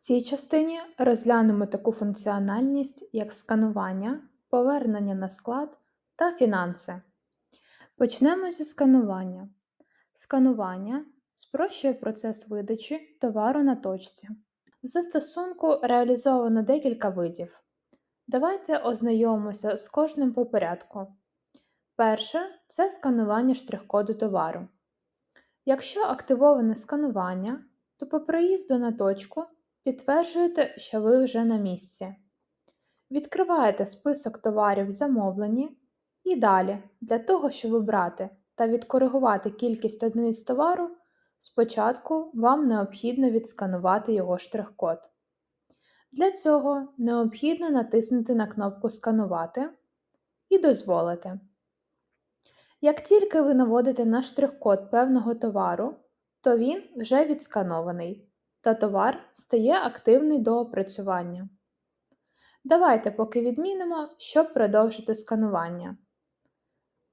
цій частині розглянемо таку функціональність, як сканування, повернення на склад та фінанси. Почнемо зі сканування. Сканування спрощує процес видачі товару на точці. В застосунку реалізовано декілька видів. Давайте ознайомимося з кожним по порядку. Перше це сканування штрих-коду товару. Якщо активоване сканування, то по приїзду на точку підтверджуєте, що ви вже на місці. Відкриваєте список товарів в замовленні і далі, для того, щоб обрати та відкоригувати кількість одиниць товару, спочатку вам необхідно відсканувати його штрих-код. Для цього необхідно натиснути на кнопку Сканувати і дозволити. Як тільки ви наводите на штрих-код певного товару, то він вже відсканований, та товар стає активний до опрацювання. Давайте поки відмінимо, щоб продовжити сканування.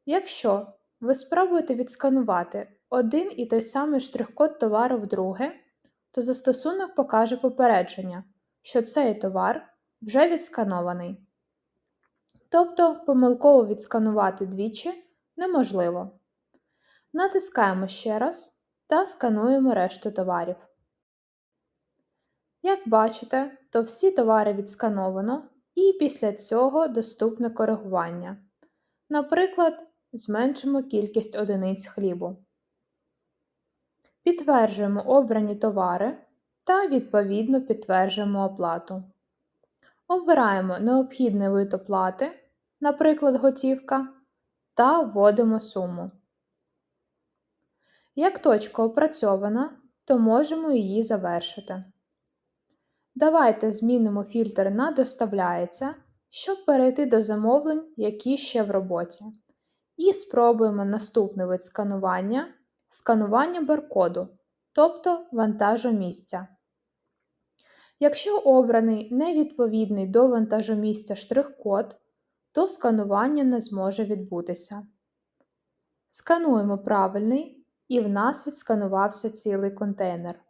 Якщо ви спробуєте відсканувати один і той самий штрих-код товару вдруге, то застосунок покаже попередження, що цей товар вже відсканований. Тобто помилково відсканувати двічі неможливо. Натискаємо ще раз та скануємо решту товарів. Як бачите, то всі товари відскановано і після цього доступне коригування. Наприклад, зменшимо кількість одиниць хлібу. Підтверджуємо обрані товари та відповідно підтверджуємо оплату. Обираємо необхідний вид оплати, наприклад, готівка, та вводимо суму. Як точка опрацьована, то можемо її завершити. Давайте змінимо фільтр на доставляється, щоб перейти до замовлень, які ще в роботі. І спробуємо наступний вид сканування сканування баркоду, тобто вантажомісця. Якщо обраний невідповідний до вантажомісця штрих-код, то сканування не зможе відбутися. Скануємо правильний і в нас відсканувався цілий контейнер.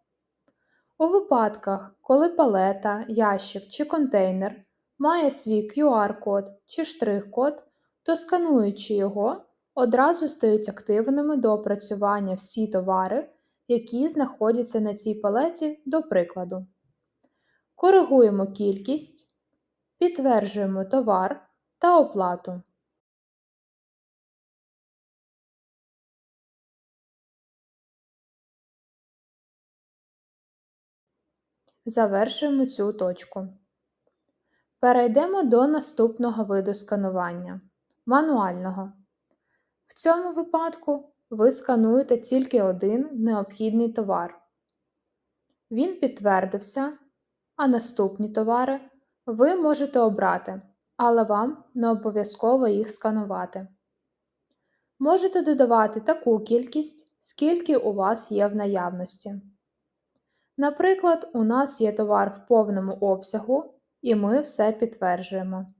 У випадках, коли палета, ящик чи контейнер має свій QR-код чи штрих-код, то скануючи його, одразу стають активними до опрацювання всі товари, які знаходяться на цій палеті, до прикладу. Коригуємо кількість, підтверджуємо товар та оплату. Завершуємо цю точку. Перейдемо до наступного виду сканування мануального. В цьому випадку ви скануєте тільки один необхідний товар. Він підтвердився, а наступні товари ви можете обрати, але вам не обов'язково їх сканувати. Можете додавати таку кількість, скільки у вас є в наявності. Наприклад, у нас є товар в повному обсягу, і ми все підтверджуємо.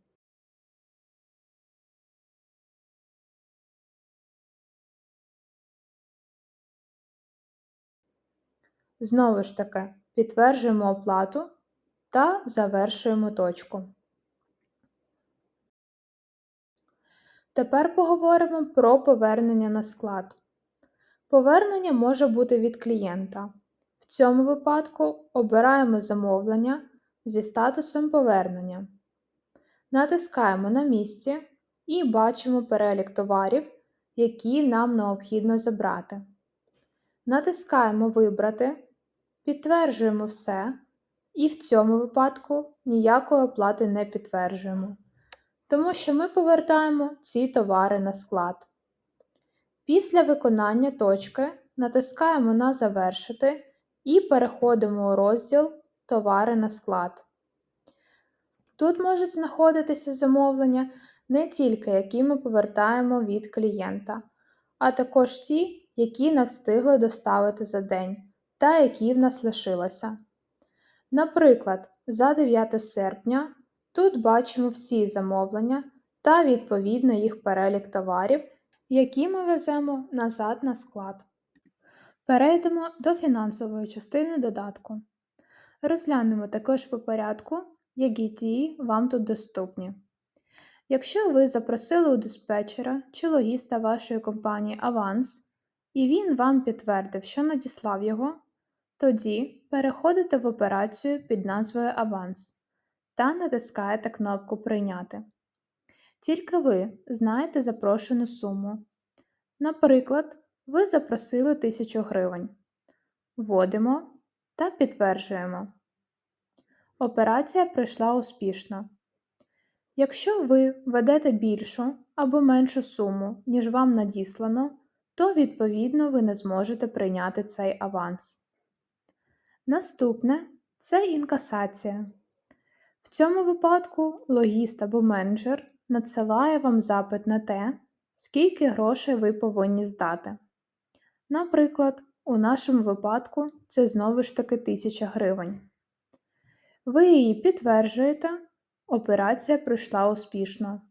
Знову ж таки, підтверджуємо оплату та завершуємо точку. Тепер поговоримо про повернення на склад. Повернення може бути від клієнта. В цьому випадку обираємо замовлення зі статусом повернення. Натискаємо на місці і бачимо перелік товарів, які нам необхідно забрати. Натискаємо Вибрати, підтверджуємо все, і в цьому випадку ніякої оплати не підтверджуємо тому що ми повертаємо ці товари на склад. Після виконання точки натискаємо на Завершити і переходимо у розділ Товари на склад. Тут можуть знаходитися замовлення не тільки які ми повертаємо від клієнта, а також ті, які не встигли доставити за день, та які в нас лишилися. Наприклад, за 9 серпня Тут бачимо всі замовлення та відповідно їх перелік товарів, які ми веземо назад на склад. Перейдемо до фінансової частини додатку. Розглянемо також по порядку, які дії вам тут доступні. Якщо ви запросили у диспетчера чи логіста вашої компанії аванс, і він вам підтвердив, що надіслав його, тоді переходите в операцію під назвою Аванс та натискаєте кнопку Прийняти. Тільки ви знаєте запрошену суму. Наприклад, ви запросили 1000 гривень. Вводимо та підтверджуємо. Операція пройшла успішно. Якщо ви ведете більшу або меншу суму, ніж вам надіслано, то відповідно ви не зможете прийняти цей аванс. Наступне це інкасація. В цьому випадку логіст або менеджер надсилає вам запит на те, скільки грошей ви повинні здати. Наприклад, у нашому випадку це знову ж таки 1000 гривень. Ви її підтверджуєте, операція пройшла успішно.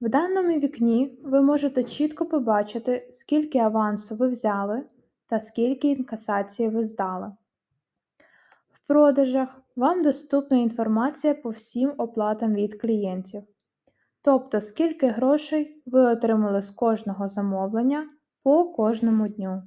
В даному вікні ви можете чітко побачити, скільки авансу ви взяли та скільки інкасації ви здали. В продажах вам доступна інформація по всім оплатам від клієнтів, тобто скільки грошей ви отримали з кожного замовлення по кожному дню.